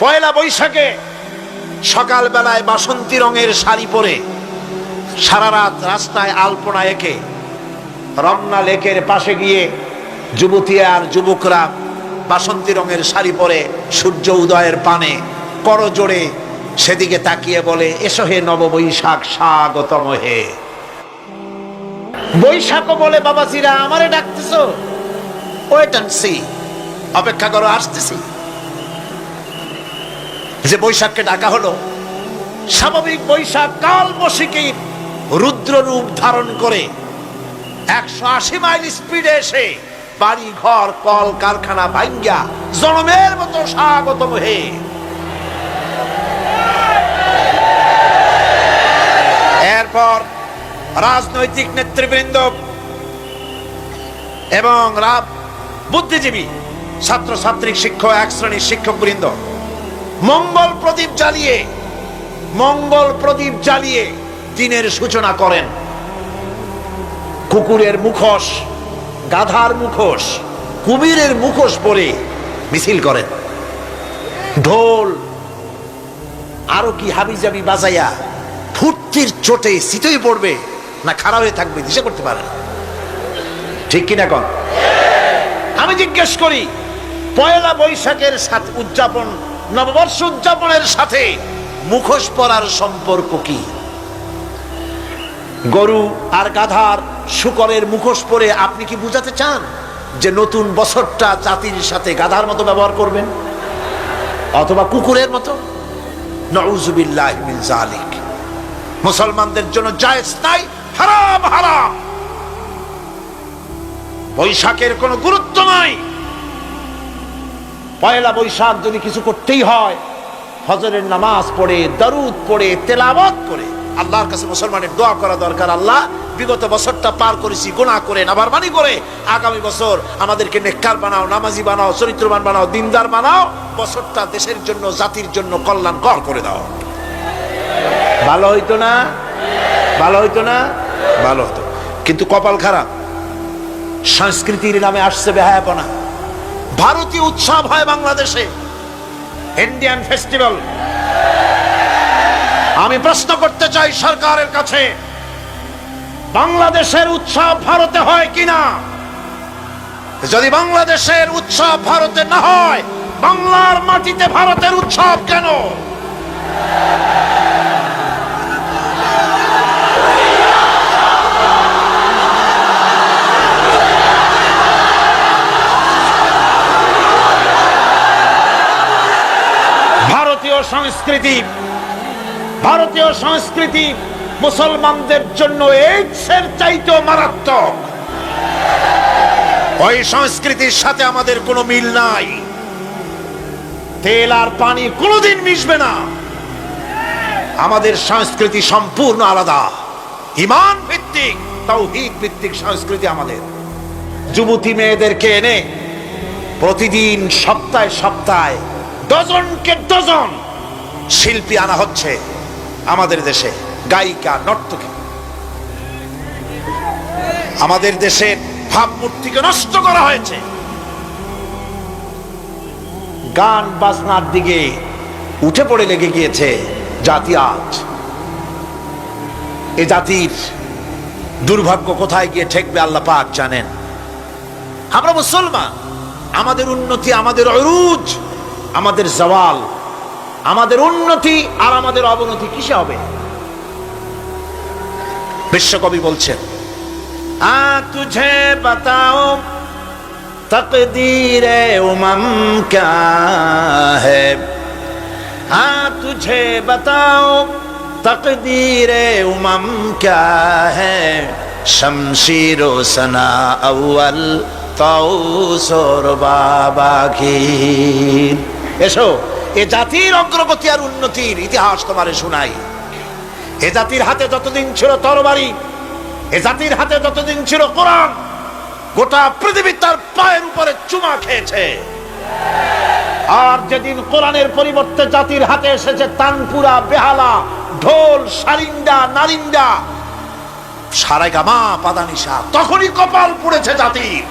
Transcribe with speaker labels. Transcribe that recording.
Speaker 1: পয়লা বৈশাখে সকালবেলায় বাসন্তী রঙের শাড়ি পরে সারা রাত রাস্তায় আলপনা এঁকে রমনা লেকের পাশে গিয়ে যুবতী আর যুবকরা বাসন্তী রঙের শাড়ি পরে সূর্য উদয়ের পানে কর জোড়ে সেদিকে তাকিয়ে বলে, এসো হে নববৈশাখ, স্বাগতম হে। বৈশাখ বলে, বাবাজিরা, আমারে ডাকতেছ? Wait and C. অপেক্ষা করো, আসতেছি। যে বৈশাখকে ডাকা হলো, স্বাভাবিক বৈশাখ কাল বসিকীর রুদ্র রূপ ধারণ করে একশো আশি মাইল স্পিডে এসে বাড়ি, ঘর, কল, কারখানা ভাঙ্গা জনমের মতো স্বাগতম হে এরপর রাজনৈতিক নেতৃবৃন্দ এবং রাব বুদ্ধিজীবী ছাত্রছাত্রী শিক্ষক, এক শ্রেণির শিক্ষক বৃন্দ মঙ্গল প্রদীপ জ্বালিয়ে, মঙ্গল প্রদীপ জ্বালিয়ে দিনের সূচনা করেন। কুকুরের মুখোশ, গাধার মুখোশ, কুমিরের মুখোশ পরে মিছিল করেন। ঢোল, আরও কি হাবিজাবি বাজাইয়া ফুর্তির চোটে শীতই পড়বে না খারাপ হয়ে থাকবে দিশে করতে পারে। ঠিক কিনা কন? আমি জিজ্ঞেস করি, পয়লা বৈশাখের সাথে উদযাপন নববর্ষ উদযাপনের সাথে মুখোশ পরার সম্পর্ক কি? গরু আর গাধার শুকরের মুখোশ পরে আপনি কি বুঝাতে চান যে নতুন বছরটা জাতির সাথে গাধার মতো ব্যবহার করবেন? অথবা কুকুরের মতো? জালিক মুসলমানদের জন্য জায়েজ নাই হারাম হারাম। বৈশাখের কোনো গুরুত্ব নাই। পয়লা বৈশাখ যদি কিছু করতেই হয়, ফজরের নামাজ পড়ে, দারুদ পড়ে, তেলাওয়াত করে, আল্লাহর কাছে মুসলমানের দোয়া করা দরকার, আল্লাহ বিগত বছরটা পার করেছি, গুনাহ করে নাবারমানি করে, আগামী বছর আমাদেরকে নেককার বানাও, নামাজি বানাও, চরিত্রবান বানাও, দিনদার বানাও, বছরটা দেশের জন্য, জাতির জন্য কল্যাণকর করে দাও। ভালো হইতো না? ভালো হইতো না? ভালো হতো। কিন্তু কপাল খারাপ। সংস্কৃতির নামে আসছে বেহায়াপনা। ভারতীয় উৎসব হয় বাংলাদেশে। ইন্ডিয়ান ফেস্টিভ্যাল আমি প্রশ্ন করতে চাই সরকারের কাছে, বাংলাদেশের উৎসব ভারতে হয় কিনা? যদি বাংলাদেশের উৎসব ভারতে না হয়, বাংলার মাটিতে ভারতের উৎসব কেন? সংস্কৃতি, ভারতীয় সংস্কৃতি মুসলমানদের জন্য এইডসের চাইতেও মারাত্মক। ওই সংস্কৃতির সাথে আমাদের কোনো মিল নাই। তেল আর পানি কোনোদিন মিশবে না। আমাদের সংস্কৃতি সম্পূর্ণ আলাদা। ইমান ভিত্তিক, তৌহিদ ভিত্তিক সংস্কৃতি আমাদের। যুবতী মেয়েদেরকে এনে প্রতিদিন সপ্তাহে সপ্তাহে ডজনকে ডজন শিল্পী আনা হচ্ছে আমাদের দেশে, গায়িকা, নর্তকী। আমাদের দেশের ভাবমূর্তিকে নষ্ট করা হয়েছে। গান বাজনার দিকে উঠে পড়ে লেগে গিয়েছে জাতি আজ। এ জাতির দুর্ভাগ্য কোথায় গিয়ে ঠেকবে আল্লাহ পাক জানেন। আমরা মুসলমান, আমাদের উন্নতি, আমাদের অরুজ, আমাদের জওয়াল আমাদের উন্নতি আর আমাদের অবনতি কিসে হবে? বিশ্বকবি বলছেন, আ তুঝে বাতাও তকদির উমম ক্যা হ্যাঁ আ তুঝে বাতাও تقدیر امم کیا ہے شمشیر و سنا اول تاؤس اور بابا এসো। এ জাতির অগ্রগতি আর উন্নতির ইতিহাস তোমারে শোনাই। এ জাতির হাতে যতদিন ছিল তরবারি, এ জাতির হাতে যতদিন ছিল কোরআন, গোটা পৃথিবী তার পায়ের উপরে চুমা খেয়েছে। আর যেদিন কোরআনের পরিবর্তে জাতির হাতে এসেছে তানপুরা, বেহালা, ঢোল, সারিন্দা, নারিন্দা সারাই গামা পাদানিসা তখনই কপাল পড়েছে জাতির।